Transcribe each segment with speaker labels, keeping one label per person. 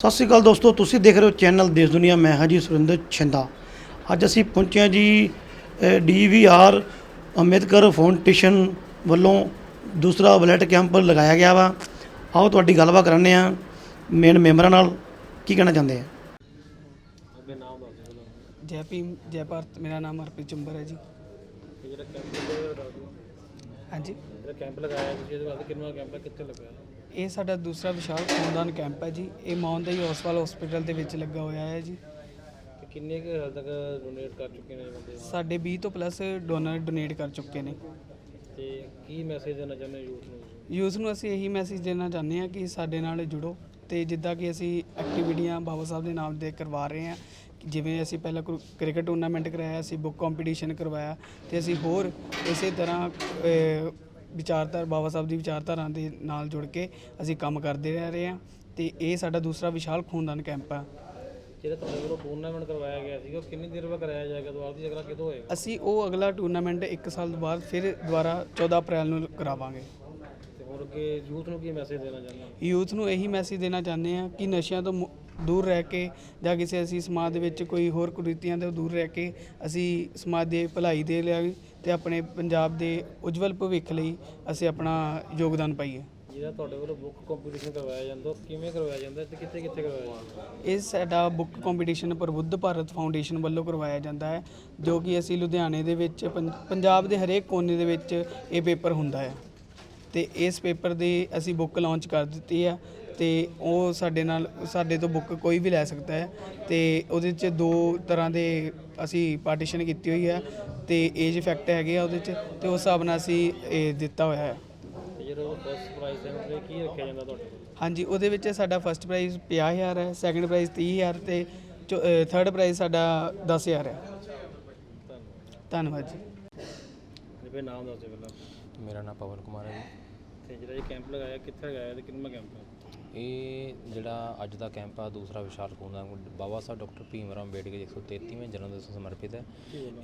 Speaker 1: ਸਤਿ ਸ਼੍ਰੀ ਅਕਾਲ ਦੋਸਤੋ ਤੁਸੀਂ ਦੇਖ ਰਹੇ ਹੋ ਚੈਨਲ ਦੇਸ਼ ਦੁਨੀਆ। ਮੈਂ ਹਾਂ ਜੀ ਸੁਰਿੰਦਰ ਛਿੰਦਾ। ਅੱਜ ਅਸੀਂ ਪਹੁੰਚੇ ਹਾਂ ਜੀ ਡੀਵੀਆਰ ਅੰਬੇਦਕਰ ਫਾਊਂਡੇਸ਼ਨ ਵੱਲੋਂ ਦੂਸਰਾ ਬਲੱਡ ਕੈਂਪ ਲਗਾਇਆ ਗਿਆ ਵਾ। ਆਓ ਤੁਹਾਡੀ ਗੱਲਬਾਤ ਕਰਾਂਦੇ ਆ ਮੇਨ ਮੈਂਬਰਾਂ ਨਾਲ। ਕੀ ਕਹਿਣਾ ਚਾਹੁੰਦੇ ਆ?
Speaker 2: ਜੈ। ਭੀਮ ਜੈ ਭਾਰਤ ਮੇਰਾ ਨਾਮ ਹਰਪ੍ਰੀਤ ਚੁੰਬਰ ਹੈ ਜੀ।
Speaker 3: ਜਿਹੜਾ ਕੈਂਪ
Speaker 2: ਹਾਂਜੀ।
Speaker 3: ਜਿਹੜਾ ਕੈਂਪ ਲਗਾਇਆ ਤੁਸੀਂ ਇਹਦੇ ਬਾਅਦ ਕਿੰਨਾ ਕੈਂਪ ਕਿੱਥੇ ਲੱਗਾ
Speaker 2: ਇਹ ਸਾਡਾ ਦੂਸਰਾ ਵਿਸ਼ਾਲ ਖੂਨਦਾਨ ਕੈਂਪ ਹੈ ਜੀ। ਇਹ ਮੌਨਦਈ ਹਸਪਤਾਲ ਹਸਪੀਟਲ ਦੇ ਵਿੱਚ ਲੱਗਾ ਹੋਇਆ ਹੈ ਜੀ।
Speaker 3: ਤੇ ਕਿੰਨੇ ਕੁ ਹਾਲ ਤੱਕ ਡੋਨੇਟ ਕਰ ਚੁੱਕੇ ਨੇ ਬੰਦੇ?
Speaker 2: ਸਾਡੇ 20 ਤੋਂ ਪਲੱਸ ਡੋਨਰ ਡੋਨੇਟ ਕਰ ਚੁੱਕੇ ਨੇ।
Speaker 3: ਤੇ ਕੀ ਮੈਸੇਜ ਦੇਣਾ ਚਾਹੁੰਦੇ ਯੂਥ ਨੂੰ
Speaker 2: ਯੂਥ ਨੂੰ ਅਸੀਂ ਇਹੀ ਮੈਸੇਜ ਦੇਣਾ ਚਾਹੁੰਦੇ ਹਾਂ ਕਿ ਸਾਡੇ ਨਾਲ ਜੁੜੋ ਤੇ ਜਿੱਦਾਂ ਕਿ ਅਸੀਂ ਐਕਟੀਵਿਟੀਆਂ ਬਾਬਾ ਸਾਹਿਬ ਦੇ ਨਾਮ ਤੇ ਕਰਵਾ ਰਹੇ ਹਾਂ ਜਿਵੇਂ ਅਸੀਂ ਪਹਿਲਾਂ ਕ੍ਰਿਕਟ ਟੂਰਨਾਮੈਂਟ ਕਰਾਇਆ ਸੀ ਬੁੱਕ ਕੰਪੀਟੀਸ਼ਨ ਕਰਵਾਇਆ ਤੇ ਅਸੀਂ ਹੋਰ ਇਸੇ ਤਰ੍ਹਾਂ ਵਿਚਾਰਧਾਰ ਬਾਬਾ ਸਾਹਿਬ ਦੀ ਵਿਚਾਰਧਾਰਾ ਦੇ ਨਾਲ ਜੁੜ ਕੇ ਅਸੀਂ ਕੰਮ ਕਰਦੇ ਰਹਿ ਰਹੇ ਹਾਂ ਤੇ ਇਹ ਸਾਡਾ ਦੂਸਰਾ ਵਿਸ਼ਾਲ ਖੂਨਦਾਨ ਕੈਂਪ ਆ।
Speaker 3: ਜਿਹੜਾ ਤੁਹਾਡੇ ਵੱਲੋਂ ਟੂਰਨਾਮੈਂਟ ਕਰਵਾਇਆ ਗਿਆ ਸੀਗਾ ਉਹ ਕਿੰਨੀ ਦੇਰ ਬਾਅਦ ਕਰਾਇਆ ਜਾਏਗਾ? ਦੁਬਾਰਾ ਦੀ ਅਗਲਾ ਕਿਦੋਂ ਹੋਏਗਾ?
Speaker 2: ਅਸੀਂ ਉਹ ਅਗਲਾ ਟੂਰਨਾਮੈਂਟ 1 ਸਾਲ ਬਾਅਦ ਫਿਰ ਦੁਬਾਰਾ 14 ਅਪ੍ਰੈਲ ਨੂੰ ਕਰਾਵਾਂਗੇ।
Speaker 3: ਤੇ ਹੋਰ ਅੱਗੇ ਯੂਥ ਨੂੰ ਕੀ ਮੈਸੇਜ ਦੇਣਾ ਚਾਹੁੰਦੇ ਹੋ?
Speaker 2: ਯੂਥ ਨੂੰ ਇਹੀ ਮੈਸੇਜ ਦੇਣਾ ਚਾਹੁੰਦੇ ਆ ਕਿ ਨਸ਼ਿਆਂ ਤੋਂ ਮੁ- ਦੂਰ ਰਹਿ ਕੇ ਜਾਂ ਕਿਸੇ ਅਸੀਂ ਸਮਾਜ ਦੇ ਵਿੱਚ ਕੋਈ ਹੋਰ ਕੁਰੀਤੀਆਂ ਤੋਂ ਦੂਰ ਰਹਿ ਕੇ ਅਸੀਂ ਸਮਾਜ ਦੇ ਭਲਾਈ ਦੇ ਲਈ ਤੇ ਆਪਣੇ ਪੰਜਾਬ ਦੇ ਉਜਵਲ ਭਵਿੱਖ ਲਈ ਅਸੀਂ ਆਪਣਾ ਯੋਗਦਾਨ ਪਾਈਏ।
Speaker 3: ਜਿਹੜਾ ਤੁਹਾਡੇ ਵੱਲੋਂ ਬੁੱਕ ਕੰਪੀਟੀਸ਼ਨ ਕਰਵਾਇਆ ਜਾਂਦਾ ਕਿਵੇਂ ਕਰਵਾਇਆ ਜਾਂਦਾ ਤੇ ਕਿੱਥੇ ਕਿੱਥੇ ਕਰਵਾਇਆ ਜਾਂਦਾ?
Speaker 2: ਇਹ ਸਾਡਾ book competition Prabuddh Bharat foundation ਵੱਲੋਂ ਕਰਵਾਇਆ ਜਾਂਦਾ ਹੈ ਜੋ ਕਿ ਅਸੀਂ ਲੁਧਿਆਣੇ ਦੇ ਵਿੱਚ ਪੰਜਾਬ ਦੇ ਹਰੇਕ ਕੋਨੇ ਦੇ ਵਿੱਚ ਇਹ ਪੇਪਰ ਹੁੰਦਾ ਹੈ। ਤੇ ਇਸ ਪੇਪਰ ਦੀ ਅਸੀਂ ਬੁੱਕ ਲਾਂਚ ਕਰ ਦਿੱਤੀ ਆ ਤੇ ਉਹ ਸਾਡੇ ਨਾਲ ਸਾਡੇ ਤੋਂ ਬੁੱਕ ਕੋਈ ਵੀ ਲੈ ਸਕਦਾ ਹੈ ਤੇ ਉਹਦੇ 'ਚ ਦੋ ਤਰ੍ਹਾਂ ਦੇ ਅਸੀਂ ਪਾਰਟੀਸ਼ਨ ਕੀਤੀ ਹੋਈ ਹੈ ਤੇ ਏਜ ਇਫੈਕਟ ਹੈਗੇ ਆ ਉਹਦੇ 'ਚ ਤੇ ਉਸ ਹਿਸਾਬ ਨਾਲ ਅਸੀਂ ਇਹ ਦਿੱਤਾ ਹੋਇਆ ਹੈ।
Speaker 3: ਤੇ ਜਿਹੜਾ ਫਸਟ ਪ੍ਰਾਈਜ਼ ਹੈ ਉਹਦੇ ਕੀ ਰੱਖਿਆ ਜਾਂਦਾ ਤੁਹਾਡੇ ਕੋਲ?
Speaker 2: ਹਾਂਜੀ ਉਹਦੇ ਵਿੱਚ ਸਾਡਾ ਫਸਟ ਪ੍ਰਾਈਜ਼ 50000 ਹੈ ਸੈਕੰਡ ਪ੍ਰਾਈਜ਼ 30000 ਤੇ ਥਰਡ ਪ੍ਰਾਈਜ਼ ਸਾਡਾ 10000 ਹੈ।
Speaker 3: ਧੰਨਵਾਦ
Speaker 2: ਧੰਨਵਾਦ ਜੀ।
Speaker 3: ਜੀ ਫਿਰ ਨਾਮ ਦੱਸੋ ਪਹਿਲਾਂ।
Speaker 4: ਮੇਰਾ ਨਾਮ ਪਵਨ ਕੁਮਾਰ ਹੈ ਜੀ।
Speaker 3: ਤੇ ਜਿਹੜਾ ਇਹ ਕੈਂਪ ਲਗਾਇਆ ਕਿੱਥੇ ਲਗਾਇਆ ਤੇ ਕਿੰਨਾ ਕੈਂਪ ਹੈ?
Speaker 4: ਇਹ ਜਿਹੜਾ ਅੱਜ ਦਾ ਕੈਂਪ ਆ ਦੂਸਰਾ ਵਿਸ਼ਾਲ ਖੂਨਦਾਨ ਬਾਬਾ ਸਾਹਿਬ ਡਾਕਟਰ ਭੀਮ ਰਾਓ ਅੰਬੇਡਕਰ ਜੀ 133ਵੇਂ ਜਨਮ ਦਿਵਸ ਨੂੰ ਸਮਰਪਿਤ ਹੈ।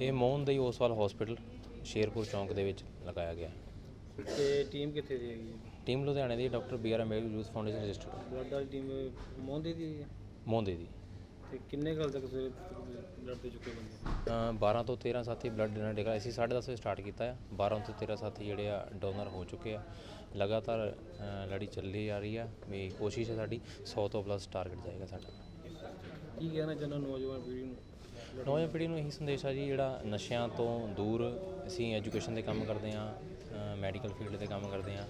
Speaker 4: ਇਹ ਮੋਹਨ ਦਈ ਓਸਵਾਲ ਹਸਪੀਟਲ ਸ਼ੇਰਪੁਰ ਚੌਂਕ ਦੇ ਵਿੱਚ ਲਗਾਇਆ ਗਿਆ।
Speaker 3: ਤੇ ਟੀਮ ਕਿੱਥੇ ਦੀ ਹੈਗੀ ਟੀਮ
Speaker 4: ਲੁਧਿਆਣੇ ਦੀ doctor B R Ambedkar youth foundation registered
Speaker 3: blood ਵਾਲੀ ਟੀਮ ਮੋਹਦੇ ਦੀ ਹੈ?
Speaker 4: ਮੋਹਨ ਦੀ।
Speaker 3: ਤੇ ਕਿੰਨੇ ਗੱਲ ਤੱਕ ਸਵੇਰੇ ਬਲੱਡ ਦੇ ਚੁੱਕੇ ਬੰਦੇ?
Speaker 4: ਅ, 12 ਤੋਂ 13 ਸਾਥੀ ਬਲੱਡ ਡੋਨੇਟ ਕਰ ਅਸੀਂ 10:30 ਵਜੇ ਸਟਾਰਟ ਕੀਤਾ ਆ। 12 ਤੋਂ 13 ਸਾਥੀ ਜਿਹੜੇ ਆ ਡੋਨਰ ਹੋ ਚੁੱਕੇ ਆ। ਲਗਾਤਾਰ ਅ, ਲੜੀ ਚੱਲੀ ਆ ਰਹੀ ਆ। ਵੀ ਕੋਸ਼ਿਸ਼ ਹੈ ਸਾਡੀ 100 ਤੋਂ ਪਲੱਸ ਟਾਰਗੇਟ ਜਾਏਗਾ ਸਾਡਾ।
Speaker 3: ਕੀ ਕਹਿਣਾ ਚਾਹੁੰਦਾ ਨੌਜਵਾਨ ਪੀੜ੍ਹੀ ਨੂੰ?
Speaker 4: ਨੌਜਵਾਨ ਪੀੜ੍ਹੀ ਨੂੰ ਇਹੀ ਸੰਦੇਸ਼ ਆ ਜੀ ਜਿਹੜਾ ਨਸ਼ਿਆਂ ਤੋਂ ਦੂਰ ਅਸੀਂ ਐਜੂਕੇਸ਼ਨ ਦੇ ਕੰਮ ਕਰਦੇ ਆ ਮੈਡੀਕਲ ਫੀਲਡ ਤੇ ਕੰਮ ਕਰਦੇ ਆ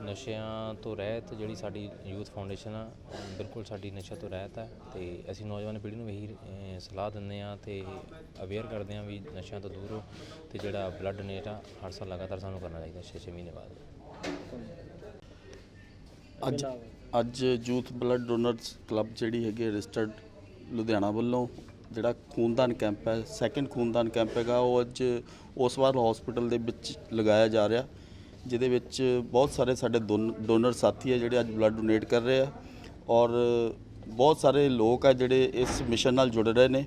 Speaker 4: ਨਸ਼ਿਆਂ ਤੋਂ ਰਹਿਤ ਜਿਹੜੀ ਸਾਡੀ ਯੂਥ ਫਾਊਂਡੇਸ਼ਨ ਆ ਅਮ ਬਿਲਕੁਲ ਸਾਡੀ ਨਸ਼ਿਆਂ ਤੋਂ ਰਹਿਤ ਹੈ ਤੇ ਅਸੀਂ ਨੌਜਵਾਨ ਪੀੜ੍ਹੀ ਨੂੰ ਇਹੀ ਸਲਾਹ ਦਿੰਦੇ ਆ ਤੇ ਅਵੇਅਰ ਕਰਦੇ ਆ ਵੀ ਨਸ਼ਿਆਂ ਤੋਂ ਦੂਰ ਹੋ ਤੇ ਜਿਹੜਾ ਬਲੱਡ ਡੋਨੇਟ ਆ, ਹਰ ਸਾਲ ਲਗਾਤਾਰ ਸਾਨੂੰ ਕਰਨਾ ਚਾਹੀਦਾ 6-6 ਮਹੀਨੇ ਬਾਅਦ।
Speaker 5: ਅੱਜ ਅੱਜ ਯੂਥ ਬਲੱਡ ਡੋਨਰਸ ਕਲੱਬ ਜਿਹੜੀ ਹੈਗੀ ਰਜਿਸਟਰਡ ਲੁਧਿਆਣਾ ਵੱਲੋਂ ਜਿਹੜਾ ਖੂਨਦਾਨ ਕੈਂਪ ਹੈ ਸੈਕੰਡ ਖੂਨਦਾਨ ਕੈਂਪ ਹੈਗਾ, ਉਹ ਅੱਜ ਉਸ ਵਾਰ ਹਸਪੀਟਲ ਦੇ ਵਿੱਚ ਲਗਾਇਆ ਜਾ ਰਿਹਾ। ਜਿਹਦੇ ਵਿੱਚ ਬਹੁਤ ਸਾਰੇ ਸਾਡੇ ਡੋਨਰ ਸਾਥੀ ਹੈ ਜਿਹੜੇ ਅੱਜ ਬਲੱਡ ਡੋਨੇਟ ਕਰ ਰਹੇ ਆ ਔਰ ਬਹੁਤ ਸਾਰੇ ਲੋਕ ਆ ਜਿਹੜੇ ਇਸ ਮਿਸ਼ਨ ਨਾਲ ਜੁੜ ਰਹੇ ਨੇ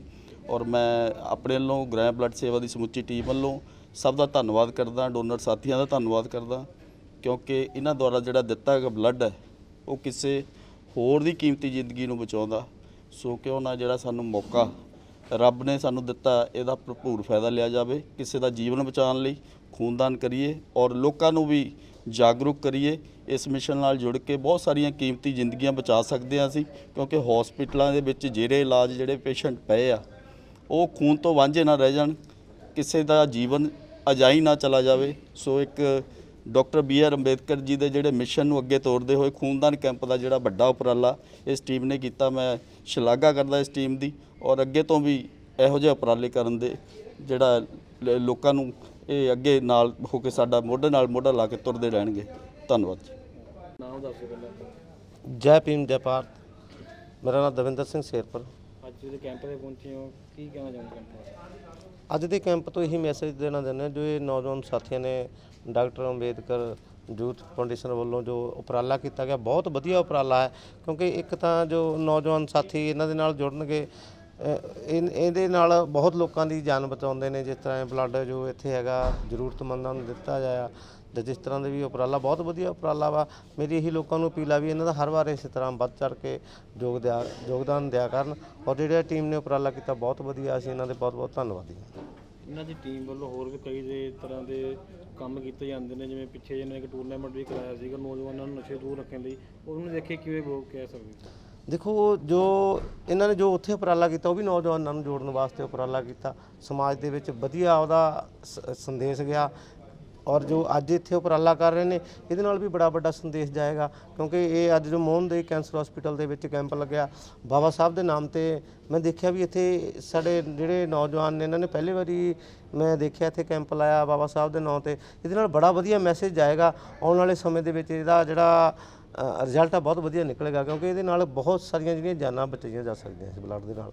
Speaker 5: ਔਰ ਮੈਂ ਆਪਣੇ ਵੱਲੋਂ ਗ੍ਰਹਿ ਬਲੱਡ ਸੇਵਾ ਦੀ ਸਮੁੱਚੀ ਟੀਮ ਵੱਲੋਂ ਸਭ ਦਾ ਧੰਨਵਾਦ ਕਰਦਾ, ਡੋਨਰ ਸਾਥੀਆਂ ਦਾ ਧੰਨਵਾਦ ਕਰਦਾ ਕਿਉਂਕਿ ਇਹਨਾਂ ਦੁਆਰਾ ਜਿਹੜਾ ਦਿੱਤਾ ਗਿਆ ਬਲੱਡ ਹੈ, ਉਹ ਕਿਸੇ ਹੋਰ ਦੀ ਕੀਮਤੀ ਜ਼ਿੰਦਗੀ ਨੂੰ ਬਚਾਉਂਦਾ। ਸੋ ਕਿਉਂ ਨਾ ਜਿਹੜਾ ਸਾਨੂੰ ਮੌਕਾ ਰੱਬ ਨੇ ਸਾਨੂੰ ਦਿੱਤਾ, ਇਹਦਾ ਭਰਪੂਰ ਫਾਇਦਾ ਲਿਆ ਜਾਵੇ ਕਿਸੇ ਦਾ ਜੀਵਨ ਬਚਾਉਣ ਲਈ ਖੂਨਦਾਨ ਕਰੀਏ ਔਰ ਲੋਕਾਂ ਨੂੰ ਵੀ ਜਾਗਰੂਕ ਕਰੀਏ। ਇਸ ਮਿਸ਼ਨ ਨਾਲ ਜੁੜ ਕੇ ਬਹੁਤ ਸਾਰੀਆਂ ਕੀਮਤੀ ਜ਼ਿੰਦਗੀਆਂ ਬਚਾ ਸਕਦੇ ਹਾਂ ਅਸੀਂ, ਕਿਉਂਕਿ ਹਸਪੀਟਲਾਂ ਦੇ ਵਿੱਚ ਜਿਹੜੇ ਇਲਾਜ ਜਿਹੜੇ ਪੇਸ਼ੈਂਟ ਪਏ ਆ, ਉਹ ਖੂਨ ਤੋਂ ਵਾਂਝੇ ਨਾ ਰਹਿ ਜਾਣ, ਕਿਸੇ ਦਾ ਜੀਵਨ ਅਜਾਈ ਨਾ ਚਲਾ ਜਾਵੇ। ਸੋ ਇੱਕ doctor B R Ambedkar ji ਦੇ ਜਿਹੜੇ ਮਿਸ਼ਨ ਨੂੰ ਅੱਗੇ ਤੋਰਦੇ ਹੋਏ ਖੂਨਦਾਨ ਕੈਂਪ ਦਾ ਜਿਹੜਾ ਵੱਡਾ ਉਪਰਾਲਾ, ਇਸ ਟੀਮ ਨੇ ਕੀਤਾ, ਮੈਂ ਸ਼ਲਾਘਾ ਕਰਦਾ ਇਸ ਟੀਮ ਦੀ। ਔਰ ਅੱਗੇ ਤੋਂ ਵੀ ਇਹੋ ਜਿਹੇ ਉਪਰਾਲੇ ਕਰਨ ਦੇ ਜਿਹੜਾ ਲ- ਲੋਕਾਂ ਨੂੰ ਇਹ ਅੱਗੇ ਨਾਲ ਹੋ ਕੇ ਸਾਡਾ ਮੋਢੇ ਨਾਲ ਮੋਢਾ ਲਾ ਕੇ ਤੁਰਦੇ ਰਹਿਣਗੇ। ਧੰਨਵਾਦ ਜੀ।
Speaker 3: ਨਾਮ ਦੱਸੋ ਪਹਿਲਾਂ
Speaker 6: ਜੈ ਭੀਮ ਜੈ ਭਾਰਤ। ਮੇਰਾ ਨਾਮ ਦਵਿੰਦਰ ਸਿੰਘ ਸ਼ੇਰਪੁਰ।
Speaker 3: ਅੱਜ ਜਿਹੜੇ ਕੈਂਪ ਤੇ ਪਹੁੰਚੇ ਹੋ ਕੀ ਕਹਿਣਾ ਚਾਹੁੰਦੇ ਕੈਂਪ
Speaker 6: ਅੱਜ ਦੇ ਕੈਂਪ ਤੋਂ ਇਹੀ ਮੈਸੇਜ ਦੇਣਾ ਚਾਹੁੰਦੇ ਹਾਂ ਜੋ ਇਹ ਨੌਜਵਾਨ ਸਾਥੀਆਂ ਨੇ ਡਾਕਟਰ ਅੰਬੇਦਕਰ ਯੂਥ ਫਾਊਂਡੇਸ਼ਨ ਵੱਲੋਂ ਜੋ ਉਪਰਾਲਾ ਕੀਤਾ ਗਿਆ ਬਹੁਤ ਵਧੀਆ ਉਪਰਾਲਾ ਹੈ ਕਿਉਂਕਿ ਇੱਕ ਤਾਂ ਜੋ ਨੌਜਵਾਨ ਸਾਥੀ ਇਹਨਾਂ ਦੇ ਨਾਲ ਜੁੜਨਗੇ ਇਹ- ਇਹਦੇ ਨਾਲ ਬਹੁਤ ਲੋਕਾਂ ਦੀ ਜਾਨ ਬਚਾਉਂਦੇ ਨੇ, ਜਿਸ ਤਰ੍ਹਾਂ ਬਲੱਡ ਜੋ ਇੱਥੇ ਹੈਗਾ, ਜ਼ਰੂਰਤਮੰਦਾਂ ਨੂੰ ਦਿੱਤਾ ਜਾਇਆ ਜਾਂ ਜਿਸ ਤਰ੍ਹਾਂ ਦੇ ਵੀ ਉਪਰਾਲਾ, ਬਹੁਤ ਵਧੀਆ ਉਪਰਾਲਾ ਵਾ। ਮੇਰੀ ਇਹੀ ਲੋਕਾਂ ਨੂੰ ਅਪੀਲ ਆ ਵੀ ਇਹਨਾਂ ਦਾ ਹਰ ਵਾਰ ਇਸੇ ਤਰ੍ਹਾਂ ਵੱਧ ਚੜ ਕੇ ਯੋਗ ਯੋਗਦਾਨ ਦਿਆ ਕਰਨ ਔਰ ਜਿਹੜੇ ਟੀਮ ਨੇ ਉਪਰਾਲਾ ਕੀਤਾ, ਬਹੁਤ ਵਧੀਆ, ਅਸੀਂ ਇਹਨਾਂ ਦੇ ਬਹੁਤ ਬਹੁਤ ਧੰਨਵਾਦੀ ਹਾਂ।
Speaker 3: ਇਹਨਾਂ ਦੀ ਟੀਮ ਵੱਲੋਂ ਹੋਰ ਵੀ ਕਈ ਦੇ ਤਰ੍ਹਾਂ ਦੇ ਕੰਮ ਕੀਤੇ ਜਾਂਦੇ ਨੇ, ਜਿਵੇਂ ਪਿੱਛੇ ਜਿਹਨੇ ਇੱਕ ਟੂਰਨਾਮੈਂਟ ਵੀ ਕਰਾਇਆ ਸੀਗਾ, ਨੌਜਵਾਨਾਂ ਨੂੰ ਨਸ਼ੇ ਦੂਰ ਰੱਖਣ ਲਈ। ਉਹਨੂੰ ਦੇਖੇ ਕਿਵੇਂ ਬੋ ਕਹਿ ਸਕਦੇ
Speaker 6: ਦੇਖੋ, ਜੋ ਇਹਨਾਂ ਨੇ ਜੋ ਉੱਥੇ ਉਪਰਾਲਾ ਕੀਤਾ, ਉਹ ਵੀ ਨੌਜਵਾਨਾਂ ਨੂੰ ਜੋੜਨ ਵਾਸਤੇ ਉਪਰਾਲਾ ਕੀਤਾ। ਸਮਾਜ ਦੇ ਵਿੱਚ ਵਧੀਆ ਉਹਦਾ ਸ- ਸੰਦੇਸ਼ ਗਿਆ ਔਰ ਜੋ ਅੱਜ ਇੱਥੇ ਉਪਰਾਲਾ ਕਰ ਰਹੇ ਨੇ, ਇਹਦੇ ਨਾਲ ਵੀ ਬੜਾ ਵੱਡਾ ਸੰਦੇਸ਼ ਜਾਏਗਾ। ਕਿਉਂਕਿ ਇਹ ਅੱਜ ਜੋ ਮੋਹਨ ਦੇ ਕੈਂਸਰ ਹਸਪੀਟਲ ਦੇ ਵਿੱਚ ਕੈਂਪ ਲੱਗਿਆ, ਬਾਬਾ ਸਾਹਿਬ ਦੇ ਨਾਮ ਤੇ ਮੈਂ ਦੇਖਿਆ ਵੀ ਇੱਥੇ ਸਾਡੇ ਜਿਹੜੇ ਨੌਜਵਾਨ ਨੇ, ਇਹਨਾਂ ਨੇ ਪਹਿਲੀ ਵਾਰੀ ਮੈਂ ਦੇਖਿਆ ਇੱਥੇ ਕੈਂਪ ਲਾਇਆ ਬਾਬਾ ਸਾਹਿਬ ਦੇ ਨਾਮ ਤੇ। ਇਹਦੇ ਨਾਲ ਬੜਾ ਵਧੀਆ ਮੈਸੇਜ ਜਾਏਗਾ। ਆਉਣ ਵਾਲੇ ਸਮੇਂ ਦੇ ਵਿੱਚ ਇਹਦਾ ਜਿਹੜਾ ਰਿਜ਼ਲਟ ਆ ਬਹੁਤ ਵਧੀਆ ਨਿਕਲੇਗਾ ਕਿਉਂਕਿ ਇਹਦੇ ਨਾਲ ਬਹੁਤ ਸਾਰੀਆਂ ਜਿਹੜੀਆਂ ਜਾਨਾਂ ਬਚਾਈਆਂ ਜਾ ਸਕਦੀਆਂ ਇਸ ਬਲੱਡ ਦੇ ਨਾਲ।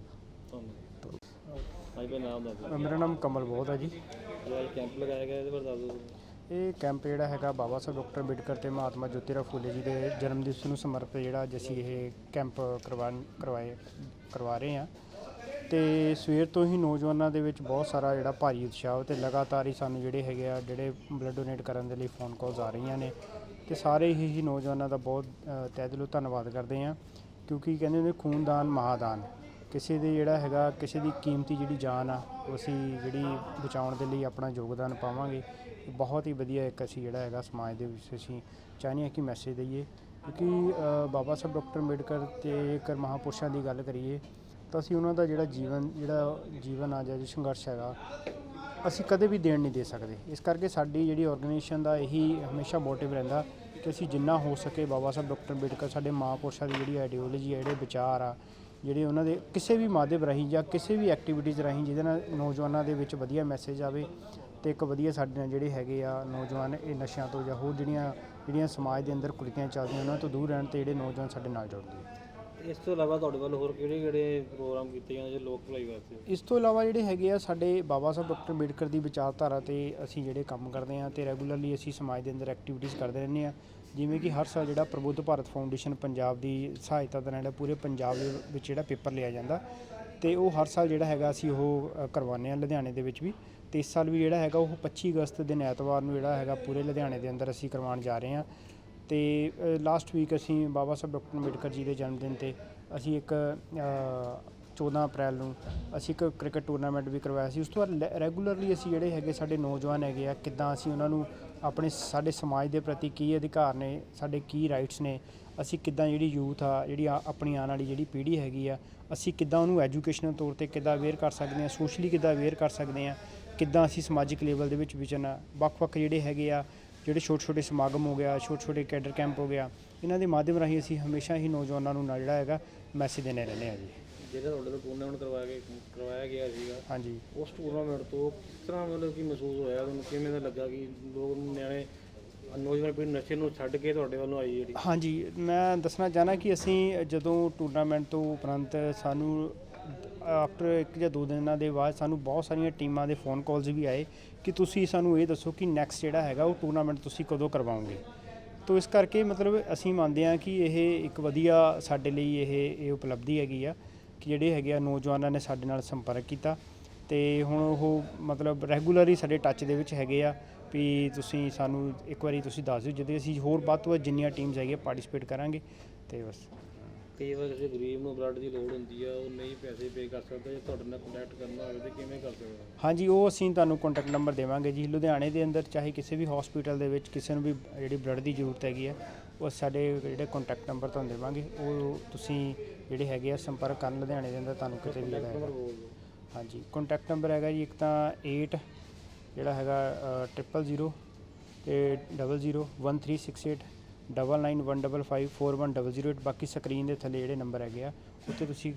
Speaker 3: ਭਾਈ ਨਾਮ ਦੱਸ
Speaker 7: ਮੇਰਾ ਨਾਮ ਕਮਲ ਬੋਧ ਹੈ ਜੀ।
Speaker 3: ਜੋ ਅੱਜ ਕੈਂਪ ਲਗਾਇਆ ਗਿਆ ਇਹਦੇ ਬਾਰੇ ਦੱਸ ਦਿਓ
Speaker 7: ਇਹ ਕੈਂਪ ਜਿਹੜਾ ਹੈਗਾ ਬਾਬਾ ਸਾਹਿਬ ਡਾਕਟਰ ਅੰਬੇਡਕਰ ਤੇ ਮਹਾਤਮਾ ਜੋਤੀਰਾਓ ਫੂਲੇ ਜੀ ਦੇ ਜਨਮ ਦਿਵਸ ਨੂੰ ਸਮਰਪਿਤ ਜਿਹੜਾ ਅੱਜ ਅਸੀਂ ਇਹ ਕੈਂਪ ਕਰਵਾ ਕਰਵਾਏ ਕਰਵਾ ਰਹੇ ਹਾਂ। ਤੇ ਸਵੇਰ ਤੋਂ ਹੀ ਨੌਜਵਾਨਾਂ ਦੇ ਵਿੱਚ ਬਹੁਤ ਸਾਰਾ ਜਿਹੜਾ ਭਾਰੀ ਉਤਸ਼ਾਹ ਤੇ ਲਗਾਤਾਰ ਹੀ ਸਾਨੂੰ ਜਿਹੜੇ ਹੈਗੇ ਆ ਜਿਹੜੇ ਬਲੱਡ ਡੋਨੇਟ ਕਰਨ ਦੇ ਲਈ ਫੋਨ ਕਾਲਸ ਆ ਰਹੀਆਂ ਨੇ। ਤੇ ਸਾਰੇ ਹੀ ਹੀ ਨੌਜਵਾਨਾਂ ਦਾ ਬਹੁਤ ਅ, ਤਹਿ ਦਿਲੋਂ ਧੰਨਵਾਦ ਕਰਦੇ ਹਾਂ ਕਿਉਂਕਿ ਕਹਿੰਦੇ ਨੇ ਖੂਨਦਾਨ ਮਹਾਦਾਨ। ਕਿਸੇ ਦੇ ਜਿਹੜਾ ਹੈਗਾ ਕਿਸੇ ਦੀ ਕੀਮਤੀ ਜਿਹੜੀ ਜਾਨ ਆ ਉਹ ਅਸੀਂ ਜਿਹੜੀ ਬਚਾਉਣ ਦੇ ਲਈ ਆਪਣਾ ਯੋਗਦਾਨ ਪਾਵਾਂਗੇ ਬਹੁਤ ਹੀ ਵਧੀਆ ਇੱਕ ਅਸੀਂ ਜਿਹੜਾ ਹੈਗਾ ਸਮਾਜ ਦੇ ਵਿੱਚ ਅਸੀਂ ਚਾਹੁੰਦੇ ਹਾਂ ਕਿ ਮੈਸੇਜ ਦਈਏ। ਕਿਉਂਕਿ ਅ, ਬਾਬਾ ਸਾਹਿਬ ਡਾਕਟਰ ਅੰਬੇਡਕਰ ਤੇ ਜੇਕਰ ਮਹਾਪੁਰਸ਼ਾਂ ਦੀ ਗੱਲ ਕਰੀਏ ਤਾਂ ਅਸੀਂ ਉਹਨਾਂ ਦਾ ਜਿਹੜਾ ਜੀਵਨ ਜਿਹੜਾ ਜੀਵਨ ਆ ਜਾਂ ਜੋ ਸੰਘਰਸ਼ ਹੈਗਾ ਅਸੀਂ ਕਦੇ ਵੀ ਦੇਣ ਨਹੀਂ ਦੇ ਸਕਦੇ। ਇਸ ਕਰਕੇ ਸਾਡੀ ਜਿਹੜੀ ਆਰਗੇਨਾਈਜੇਸ਼ਨ ਦਾ ਇਹੀ ਹਮੇਸ਼ਾ ਮੋਟਿਵ ਰਹਿੰਦਾ ਕਿ ਅਸੀਂ ਜਿੰਨਾ ਹੋ ਸਕੇ ਬਾਬਾ ਸਾਹਿਬ, ਡਾਕਟਰ ਅੰਬੇਡਕਰ ਸਾਡੇ ਮਹਾਂਪੁਰਸ਼ਾਂ ਦੀ ਜਿਹੜੀ ਆਈਡੀਓਲੋਜੀ ਹੈ ਜਿਹੜੇ ਵਿਚਾਰ ਆ, ਜਿਹੜੇ ਉਹਨਾਂ ਦੇ ਕਿਸੇ ਵੀ ਮਾਧਿਅਮ ਰਾਹੀਂ ਜਾਂ ਕਿਸੇ ਵੀ ਐਕਟੀਵਿਟੀਜ਼ ਰਾਹੀਂ ਜਿਹਦੇ ਨਾਲ ਨੌਜਵਾਨਾਂ ਦੇ ਵਿੱਚ ਵਧੀਆ ਮੈਸੇਜ ਆਵੇ ਤੇ ਇੱਕ ਵਧੀਆ ਸਾਡੇ ਨਾਲ ਜਿਹੜੇ ਹੈਗੇ ਆ ਨੌਜਵਾਨ ਇਹ ਨਸ਼ਿਆਂ ਤੋਂ ਜਾਂ ਹੋਰ ਜਿਹੜੀਆਂ ਜਿਹੜੀਆਂ ਸਮਾਜ ਦੇ ਅੰਦਰ ਕੁਰੀਤੀਆਂ ਚੱਲਦੀਆਂ, ਉਹਨਾਂ ਤੋਂ ਦੂਰ ਰਹਿਣ ਤੇ ਜਿਹੜੇ ਨੌਜਵਾਨ ਸਾਡੇ ਨਾਲ ਜੁੜਦੇ ਆ।
Speaker 3: ਇਸ ਤੋਂ ਇਲਾਵਾ ਤੁਹਾਡੇ ਵੱਲ ਹੋਰ ਕਿਹੜੇ ਕਿਹੜੇ ਪ੍ਰੋਗਰਾਮ ਕੀਤੇ ਜਾਂਦੇ ਜੇ ਲੋਕ ਭਲਾਈ ਵਾਸਤੇ?
Speaker 7: ਇਸ ਤੋਂ ਇਲਾਵਾ ਜਿਹੜੇ ਹੈਗੇ ਆ ਸਾਡੇ ਬਾਬਾ ਸਾਹਿਬ ਡਾਕਟਰ ਅੰਬੇਡਕਰ ਦੀ ਵਿਚਾਰਧਾਰਾ ਤੇ ਅਸੀਂ ਜਿਹੜੇ ਕੰਮ ਕਰਦੇ ਆ ਤੇ ਰੈਗੂਲਰਲੀ ਅਸੀਂ ਸਮਾਜ ਦੇ ਅੰਦਰ ਐਕਟੀਵਿਟੀਜ਼ ਕਰਦੇ ਰਹਿੰਦੇ ਆ। ਜਿਵੇਂ ਕਿ ਹਰ ਸਾਲ ਜਿਹੜਾ ਪ੍ਰਬੁੱਧ ਭਾਰਤ ਫਾਊਂਡੇਸ਼ਨ ਪੰਜਾਬ ਦੀ ਸਹਾਇਤਾ ਦੇ ਨਾਲ ਜਿਹੜਾ ਪੂਰੇ ਪੰਜਾਬ ਦੇ ਵਿੱਚ ਜਿਹੜਾ ਪੇਪਰ ਲਿਆ ਜਾਂਦਾ ਤੇ ਉਹ ਹਰ ਸਾਲ ਜਿਹੜਾ ਹੈਗਾ ਅਸੀਂ ਉਹ ਅ, ਕਰਵਾਉਂਦੇ ਆ ਲੁਧਿਆਣੇ ਦੇ ਵਿੱਚ ਵੀ ਤੇ ਇਸ ਸਾਲ ਵੀ ਜਿਹੜਾ ਹੈਗਾ ਉਹ 25 ਅਗਸਤ ਦਿਨ ਐਤਵਾਰ ਨੂੰ ਜਿਹੜਾ ਹੈਗਾ ਪੂਰੇ ਲੁਧਿਆਣੇ ਦੇ ਅੰਦਰ ਅਸੀਂ ਕਰਵਾਉਣ ਜਾ ਰਹੇ ਹਾਂ ਤੇ ਲਾਸਟ ਵੀਕ ਅਸੀਂ ਬਾਬਾ ਸਾਹਿਬ ਡਾਕਟਰ ਅੰਬੇਡਕਰ ਜੀ ਦੇ ਜਨਮ ਦਿਨ ਤੇ ਅਸੀਂ ਇੱਕ ਅ, 14 ਅਪ੍ਰੈਲ ਨੂੰ ਅਸੀਂ ਇੱਕ ਕ੍ਰਿਕਟ ਟੂਰਨਾਮੈਂਟ ਵੀ ਕਰਵਾਇਆ ਸੀ। ਉਸ ਤੋਂ ਬਾਅਦ ਰੈਗੂਲਰਲੀ ਅਸੀਂ ਜਿਹੜੇ ਹੈਗੇ ਸਾਡੇ ਨੌਜਵਾਨ ਹੈਗੇ ਆ ਕਿੱਦਾਂ ਅਸੀਂ ਉਹਨਾਂ ਨੂੰ ਆਪਣੇ ਸਾਡੇ ਸਮਾਜ ਦੇ ਪ੍ਰਤੀ ਕੀ ਅਧਿਕਾਰ ਨੇ ਸਾਡੇ ਕੀ ਰਾਈਟਸ ਨੇ ਅਸੀਂ ਕਿੱਦਾਂ ਜਿਹੜੀ ਯੂਥ ਆ ਜਿਹੜੀ ਆ- ਆਪਣੀ ਆਉਣ ਵਾਲੀ ਜਿਹੜੀ ਪੀੜ੍ਹੀ ਹੈਗੀ ਆ ਅਸੀਂ ਕਿੱਦਾਂ ਉਹਨੂੰ ਐਜੂਕੇਸ਼ਨਲ ਤੌਰ ਤੇ ਕਿੱਦਾਂ ਅਵੇਅਰ ਕਰ ਸਕਦੇ ਹਾਂ ਸੋਸ਼ਲੀ ਕਿੱਦਾਂ ਅਵੇਅਰ ਕਰ ਸਕਦੇ ਹਾਂ ਕਿੱਦਾਂ ਅਸੀਂ ਸਮਾਜਿਕ ਲੈਵਲ ਦੇ ਵਿੱਚ ਵਿਚਰਨਾ ਵੱਖ-ਵੱਖ ਜਿਹੜੇ ਹੈਗੇ ਆ ਜਿਹੜੇ ਛੋਟੇ-ਛੋਟੇ ਸਮਾਗਮ ਹੋ ਗਿਆ ਛੋਟੇ-ਛੋਟੇ ਕੈਡਰ ਕੈਂਪ ਹੋ ਗਿਆ ਇਹਨਾਂ ਦੇ ਮਾਧਿਅਮ ਰਾਹੀਂ ਅਸੀਂ ਹਮੇਸ਼ਾ ਹੀ ਨੌਜਵਾਨਾਂ ਨੂੰ ਨਾਲ ਜਿਹੜਾ ਹੈਗਾ ਮੈਸੇਜ ਦੇਣੇ ਰਹਿੰਦੇ ਆ ਜੀ।
Speaker 3: ਜਿਹੜਾ ਤੁਹਾਡੇ ਤੋਂ ਟੂਰਨਾਮੈਂਟ ਕਰਵਾਇਆ ਗਿਆ ਕਰਵਾਇਆ ਗਿਆ ਸੀਗਾ
Speaker 7: ਹਾਂਜੀ।
Speaker 3: ਉਸ ਟੂਰਨਾਮੈਂਟ ਤੋਂ ਕਿਸ ਤਰ੍ਹਾਂ ਮਤਲਬ ਕੀ ਮਹਿਸੂਸ ਹੋਇਆ ਤੁਹਾਨੂੰ ਕਿਵੇਂ ਦਾ ਲੱਗਾ ਕਿ ਲੋਕ ਨਿਆਣੇ ਨੌਜਵਾਨ ਪੀੜ੍ਹੀ ਨਸ਼ੇ ਨੂੰ ਛੱਡ ਕੇ ਤੁਹਾਡੇ ਵੱਲੋਂ ਆਈ ਜਿਹੜੀ?
Speaker 7: ਹਾਂਜੀ ਮੈਂ ਦੱਸਣਾ ਚਾਹਨਾ ਕਿ ਅਸੀਂ ਜਦੋਂ ਟੂਰਨਾਮੈਂਟ ਤੋਂ ਉਪਰੰਤ ਸਾਨੂੰ ਆਫਟਰ ਇੱਕ ਜਾਂ ਦੋ ਦਿਨਾਂ ਦੇ ਬਾਅਦ ਸਾਨੂੰ ਬਹੁਤ ਸਾਰੀਆਂ ਟੀਮਾਂ ਦੇ ਫੋਨ ਕਾਲਸ ਵੀ ਆਏ ਕਿ ਤੁਸੀਂ ਸਾਨੂੰ ਇਹ ਦੱਸੋ ਕਿ ਨੈਕਸਟ ਜਿਹੜਾ ਹੈਗਾ ਉਹ ਟੂਰਨਾਮੈਂਟ ਤੁਸੀਂ ਕਦੋਂ ਕਰਵਾਓਗੇ। ਤੋ ਇਸ ਕਰਕੇ ਮਤਲਬ ਅਸੀਂ ਮੰਨਦੇ ਹਾਂ ਕਿ ਇਹ ਇੱਕ ਵਧੀਆ ਸਾਡੇ ਲਈ ਇਹ ਇਹ ਉਪਲਬਧੀ ਹੈਗੀ ਆ ਕਿ ਜਿਹੜੇ ਹੈਗੇ ਆ ਨੌਜਵਾਨਾਂ ਨੇ ਸਾਡੇ ਨਾਲ ਸੰਪਰਕ ਕੀਤਾ। ਤੇ ਹੁਣ ਉਹ ਮਤਲਬ ਰੈਗੂਲਰਲੀ ਸਾਡੇ ਟੱਚ ਦੇ ਵਿੱਚ ਹੈਗੇ ਆ ਵੀ ਤੁਸੀਂ ਸਾਨੂੰ ਇੱਕ ਵਾਰੀ ਤੁਸੀਂ ਦੱਸ ਦਿਓ ਜਦੋਂ ਅਸੀਂ ਹੋਰ ਵੱਧ ਤੋਂ ਵੱਧ ਜਿੰਨੀਆਂ ਟੀਮਸ ਹੈਗੀਆਂ ਪਾਰਟਿਸਿਪੇਟ ਕਰਾਂਗੇ ਤੇ ਬਸ।
Speaker 3: ਕਈ ਵਾਰ ਕਿਸੇ ਗਰੀਬ ਨੂੰ ਬਲੱਡ ਦੀ ਲੋੜ ਹੁੰਦੀ ਆ ਉਹ ਨਹੀਂ ਪੈਸੇ ਪੇ ਕਰ ਸਕਦਾ ਜੇ ਤੁਹਾਡੇ ਨਾਲ ਕੰਟੈਕਟ ਕਰਨਾ ਹੋਵੇ ਤੇ ਕਿਵੇਂ ਕਰ ਸਕਦੇ? ਹੋ
Speaker 7: ਹਾਂਜੀ ਉਹ ਅਸੀਂ ਤੁਹਾਨੂੰ ਕੰਟੈਕਟ ਨੰਬਰ ਦੇਵਾਂਗੇ ਜੀ। ਲੁਧਿਆਣੇ ਦੇ ਅੰਦਰ ਚਾਹੇ ਕਿਸੇ ਵੀ ਹਸਪੀਟਲ ਦੇ ਵਿੱਚ ਕਿਸੇ ਨੂੰ ਵੀ ਜਿਹੜੀ ਬਲੱਡ ਦੀ ਜ਼ਰੂਰਤ ਹੈਗੀ ਹੈ ਉਹ ਸਾਡੇ ਜਿਹੜੇ ਕੰਟੈਕਟ ਨੰਬਰ ਤੁਹਾਨੂੰ ਦੇਵਾਂਗੇ। ਉਹ ਤੁਸੀਂ ਜਿਹੜੇ ਹੈਗੇ ਆ ਸੰਪਰਕ ਕਰਨ ਲੁਧਿਆਣੇ ਦੇ ਅੰਦਰ ਤੁਹਾਨੂੰ ਕਿਤੇ ਵੀ ਜਿਹੜਾ ਹੈਗਾ ਹਾਂਜੀ ਕੰਟੈਕਟ ਨੰਬਰ ਹੈਗਾ ਜੀ ਇੱਕ ਤਾਂ 8 ਜਿਹੜਾ ਹੈਗਾ 000 ਤੇ 001368 9915541008 ਬਾਕੀ ਸਕਰੀਨ ਦੇ ਥੱਲੇ ਜਿਹੜੇ ਨੰਬਰ ਹੈਗੇ ਆ ਉੱਥੇ ਤੁਸੀਂ